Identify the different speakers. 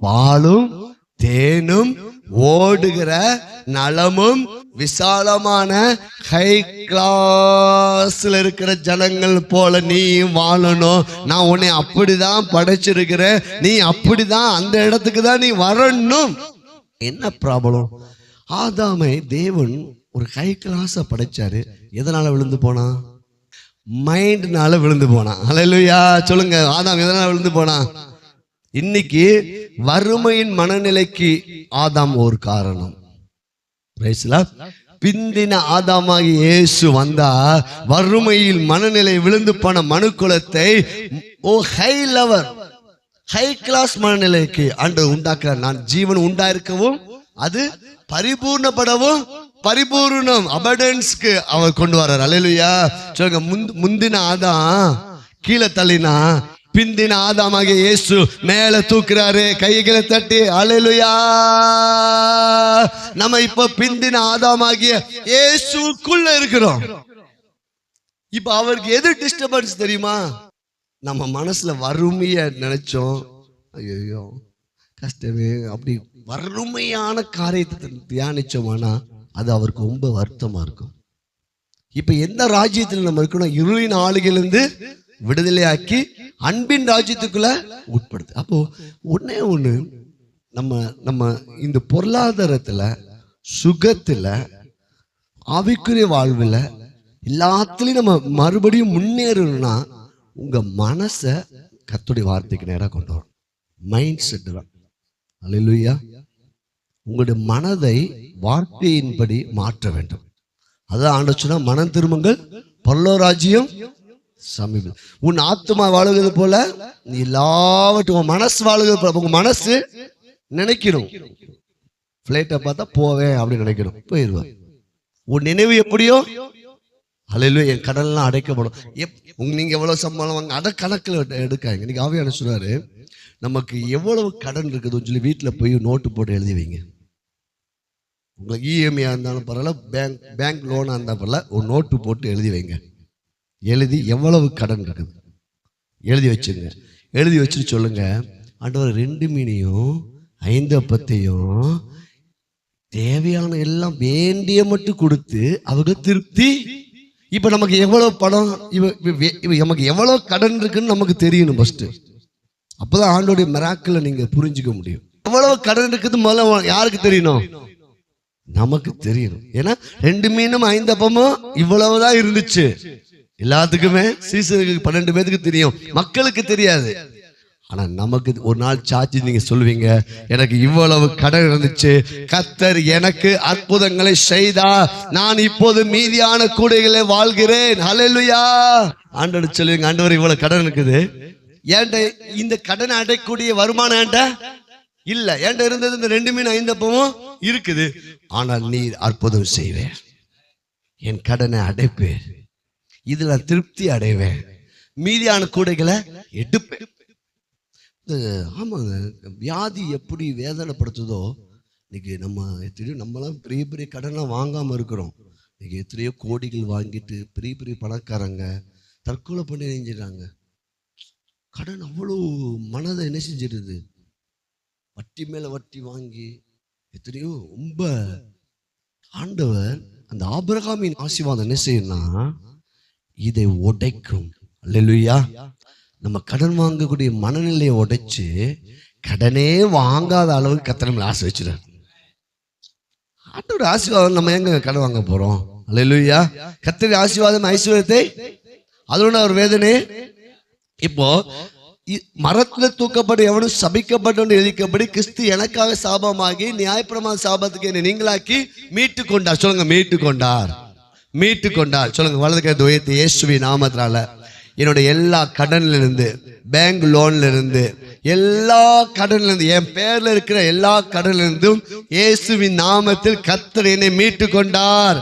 Speaker 1: பாலும் தேனும் ஓடுகிற நலமும் விசாலமான ஹை கிளாஸ்ல இருக்கிற ஜனங்கள் போல நீ வாழணும். நான் உன்னை அப்படிதான் படைச்சிருக்கிறேன். நீ அப்படிதான் அந்த இடத்துக்கு தான் நீ வரணும். என்ன ப்ராப்ளம் ஆதாமை தேவன் ஒரு ஹை கிளாஸை படைச்சாரு. எதனால விழுந்து போனா? மைண்ட்னால விழுந்து போனான் ஹalleluya சொல்லுங்க. ஆதாம் எதனால விழுந்து போனான் இன்னைக்கு வறுமையின் மனநிலைக்கு ஆதாம் ஒரு காரணம். பிந்தின ஆதாமாகி இயேசு வந்தா வறுமையில் மனநிலை விழுந்து போன மனுக்குலத்தை ஓ ஹை லெவல் ஹை கிளாஸ் மனநிலைக்கு ஆண்டு உண்டாக்குறார். நான் ஜீவன் உண்டாயிருக்கவும் அது பரிபூர்ணப்படவும் பரிபூர்ணம் அபடன்ஸ்க்கு அவர் கொண்டு வர்றார். அல்லேலூயா சொல்லுங்க முந்தின ஆதாம் கீழே தள்ளினா பிந்தின ஆதாமாக இயேசு மேல தூக்குறாரு கைகளை தட்டி அழலுயா நம்ம இப்ப பிந்தின ஆதாமாகிய இயேசுக்குள்ள இருக்கிறோம். இப்ப அவருக்கு எது டிஸ்டர்பன்ஸ் தெரியுமா? நம்ம மனசுல வறுமைய நினைச்சோம். ஐயோ கஷ்டமே. அப்படி வறுமையான காரியத்தை தியானிச்சோம்னா அது அவருக்கு ரொம்ப வருத்தமா இருக்கும். இப்ப எந்த ராஜ்யத்தில் நம்ம இருக்கணும்? இருளின் ஆளுகிலிருந்து விடுதலையாக்கி அன்பின் ராஜ்யத்துக்குள்ள உட்படுது. அப்போ ஒன்னே ஒண்ணு நம்ம நம்ம இந்த பொருளாதாரத்துல சுகத்துல ஆவிக்குரிய வாழ்வில் எல்லாத்துலயும் நம்ம மறுபடியும் முன்னேறணும்னா உங்க மனசை கத்துடைய வார்த்தைக்கு நேராக கொண்டு வரணும். மைண்ட் செட் தான். அல்லேலூயா உங்களுடைய மனதை வார்த்தையின்படி மாற்ற வேண்டும். அதான் ஆண்டு மன மனம் திரும்புங்கள். பரலோராஜ்யம் சமீபம் உன் ஆத்மா வாழுகிறது போல நீ எல்லாவற்றும் உன் மனசு வாழுகிறது போல உங்க மனசு நினைக்கணும். பிளைட்டை பார்த்தா போவேன் அப்படின்னு நினைக்கணும். போயிடுவேன் உன் நினைவு எப்படியோ அலையில என் கடன்லாம் அடைக்கப்படும். எப் உங்க நீங்க எவ்வளவு சம்பளம் வாங்க அதை கணக்கில் எடுக்காங்க இன்னைக்கு ஆவியான சொன்னாரு நமக்கு எவ்வளவு கடன் இருக்குதுன்னு சொல்லி வீட்டில் போய் நோட்டு போட்டு எழுதி வைங்க. உங்களுக்கு இஎம்ஐயாக இருந்தாலும் பரவாயில்ல பேங்க் பேங்க் லோனாக இருந்தால் பரவாயில்ல ஒரு நோட்டு போட்டு எழுதி வைங்க. எழுதி எவ்வளவு கடன் இருக்குது? எழுதி வச்சுங்க. எழுதி வச்சுட்டு சொல்லுங்க. ஆண்டவர் ரெண்டு மீனையும் ஐந்து அப்பத்தையும் தேவையான எல்லாம் வேண்டிய மட்டும் கொடுத்து அவங்க திருப்தி. இப்ப நமக்கு எவ்வளவு பணம்? இவ நமக்கு எவ்வளவு கடன் இருக்குன்னு நமக்கு தெரியணும் ஃபர்ஸ்ட் அப்பதான் ஆண்டோடைய மிராக்கிள நீங்க புரிஞ்சுக்க முடியும். எவ்வளவு கடன் இருக்குது முதல்ல யாருக்கு தெரியணும்? நமக்கு தெரியணும். ஏன்னா ரெண்டு மீனும் ஐந்து அப்பமும் இவ்வளவுதான் இருந்துச்சு. எல்லாத்துக்குமே சீசனுக்கு பன்னெண்டு பேத்துக்கு தெரியும். மக்களுக்கு தெரியாது. ஆனா நமக்கு ஒரு நாள் சாட்சி நீங்க சொல்லுவீங்க எனக்கு இவ்வளவு கடன் இருந்துச்சு கத்தர் எனக்கு அற்புதங்களை செய்தா நான் இப்போது மீதியான கூடைகளை வாழ்கிறேன். ஹalleluya ஆண்டவர் சொல்லுவீங்க ஆண்டவர் இவ்வளவு கடன் இருக்குது. ஏன்ட இந்த கடனை அடையக்கூடிய வருமானம் ஏன்ட இல்ல ஏன்ட இருந்தது? இந்த ரெண்டு மீன் ஐந்தப்பமும் இருக்குது. ஆனால் நீ அற்புதம் செய்வேன். என் கடனை அடைப்பேன். இதுல திருப்தி அடைவேன். மீதியான கூடைகளை எடுப்பேன். ஆமாங்க வியாதி எப்படி வேதனைப்படுத்துதோ இன்னைக்கு நம்ம எத்தனையோ நம்மளாம் பெரிய பெரிய கடன்லாம் வாங்காம இருக்கிறோம். இன்னைக்கு எத்தனையோ கோடிகள் வாங்கிட்டு பெரிய பெரிய பணக்காரங்க தற்கொலை பண்ணி செஞ்சிடறாங்க கடன் அவ்வளோ மனதை என்ன செஞ்சிடுது வட்டி மேலே வட்டி வாங்கி எத்தனையோ ரொம்ப ஆண்டவர் அந்த ஆபிரகாமின் ஆசீர்வாதம் என்ன செய்யணும்னா இதை உடைக்கும். இல்லையா நம்ம கடன் வாங்கக்கூடிய மனநிலையை உடைச்சு கடனே வாங்காத அளவுக்கு கத்தனை மேல ஆசை வச்சிடார் ஆண்டோட ஆசீர்வாதம் நம்ம எங்க கடன் வாங்க போறோம்? அல்லேலூயா. கத்தரி ஆசீர்வாதம் ஐஸ்வர்யத்தை அதோட ஒரு வேதனை இப்போ இ- மரத்துல தூக்கப்பட்டு எவனும் சபிக்கப்பட்டு எழுதிக்கப்படி கிறிஸ்து எனக்காக சாபமாகி நியாயப்பிரமாண சாபத்துக்கு என்னை நீங்களாக்கி மீட்டு கொண்டார் சொல்லுங்க மீட்டு கொண்டார் மீட்டு கொண்டார் சொல்லுங்க வலது கை துயத்தை இயேசுவி நாமத்தினால. என்னுடைய எல்லா கடன்ல இருந்து பேங்க் லோன்ல இருந்து எல்லா கடன்ல இருந்து என் பேர்ல இருக்கிற எல்லா கடன்ல இருந்தும் இயேசுவின் நாமத்தில் கத்தர் என்னை மீட்டு கொண்டார்